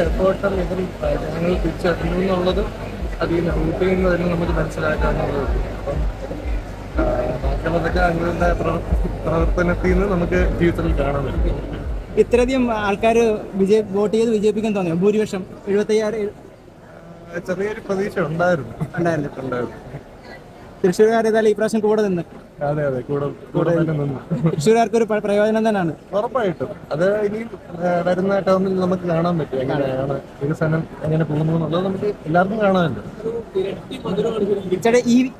എഫേർട്ടും ഇവർ ജനങ്ങൾ തിരിച്ചറിഞ്ഞു എന്നുള്ളത് അതിൽ നിന്ന് ഔട്ട് നിന്ന് തന്നെ നമുക്ക് മനസ്സിലാക്കാവുന്നതേ അപ്പം ബാക്കിയുള്ളതൊക്കെ അവരുടെ പ്രവർത്തനത്തിൽ നിന്ന് നമുക്ക് ജീവിതത്തിൽ കാണാൻ പറ്റും. ഇത്രയധികം ആൾക്കാർ വിജയ വോട്ട് ചെയ്ത് വിജയിപ്പിക്കാൻ തോന്നിയോ? ഭൂരിപക്ഷം? എഴുപത്തയ്യായിരം ചെറിയൊരു പ്രതീക്ഷ ഉണ്ടായിരുന്നു. ഉണ്ടായിരുന്നു. ഉണ്ടായിരുന്നു. തൃശ്ശൂർകാർ ഏതായാലും ഈ പ്രാവശ്യം കൂടെ നിന്ന്. അതെ അതെ കൂടെ കൂടെ നിന്നു. തൃശ്ശൂർകാർക്ക് ഒരു പ്ര- പ്രയോജനം തന്നെയാണ്. ഉറപ്പായിട്ടും. അത് ഇനി വരുന്ന ടൗണിൽ നമുക്ക് കാണാൻ പറ്റും എങ്ങനെയാണ് വികസനം എങ്ങനെ പോകുന്നു എന്നുള്ളത് നമുക്ക് എല്ലാവർക്കും കാണാമല്ലോ. ചേട്ടാ ഈ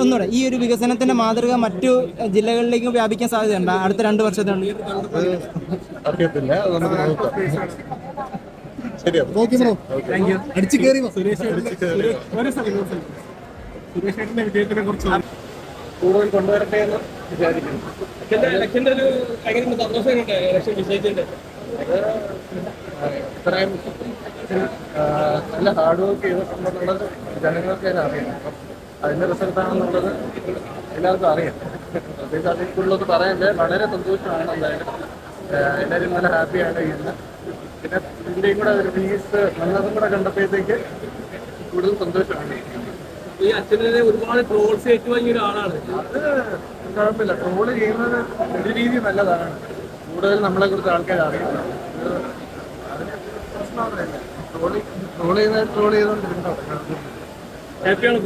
ഒന്നുകൂടെ. ഈ ഒരു വികസനത്തിന്റെ മാതൃക മറ്റു ജില്ലകളിലേക്കും വ്യാപിക്കാൻ സാധ്യതയുണ്ട്? അടുത്ത രണ്ട് വർഷത്തിനുള്ളിൽ? അത് അറിയത്തില്ല. അടിച്ചു നമുക്ക് നോക്കാം. ഒരു താങ്ക് യു വിജയത്തിനെ കുറിച്ച് കൂടുതൽ കൊണ്ടുവരട്ടെ എന്ന് വിചാരിക്കുന്നു. ഇലക്ഷന്റെ ഒരു ഭയങ്കര സന്തോഷമുണ്ട് ഇലക്ഷൻ വിജയിച്ചിട്ട് ഇത്രയും നല്ല ഹാർഡ് വർക്ക് ചെയ്തിട്ടുണ്ടെന്നുള്ളത് ജനങ്ങൾക്ക് തന്നെ അറിയാം. അപ്പം അതിന്റെ റിസൾട്ട് ആണെന്നുള്ളത് എല്ലാവർക്കും അറിയാം. പ്രത്യേകിച്ച് അതിൽ കൂടുതലൊന്നും പറയാനില്ല. വളരെ സന്തോഷമാണ് എന്തായാലും. എല്ലാവരും നല്ല ഹാപ്പിയാണ് ഇന്ന്. പിന്നെ ഇതിന്റെയും കൂടെ ഒരു ഫീസ് വന്നതും കൂടെ കണ്ടപ്പോഴത്തേക്ക് കൂടുതൽ സന്തോഷമാണ്. ഈ അച്ഛനെ ഒരുപാട് ട്രോൾസ് ഏറ്റുവാങ്ങിയ ഒരാളാണ്. അത് കുഴപ്പമില്ല. ട്രോൾ ചെയ്യുന്നത് ഒരു രീതി നല്ലതാണ്. കൂടുതൽ നമ്മളെ കുറിച്ച് ആൾക്കാർ അറിയില്ല പ്രശ്നമൊന്നുമില്ല ട്രോളി ട്രോൾ ചെയ്ത ട്രോൾ ചെയ്തോണ്ടിരുന്നോ ഹാപ്പിയാണ്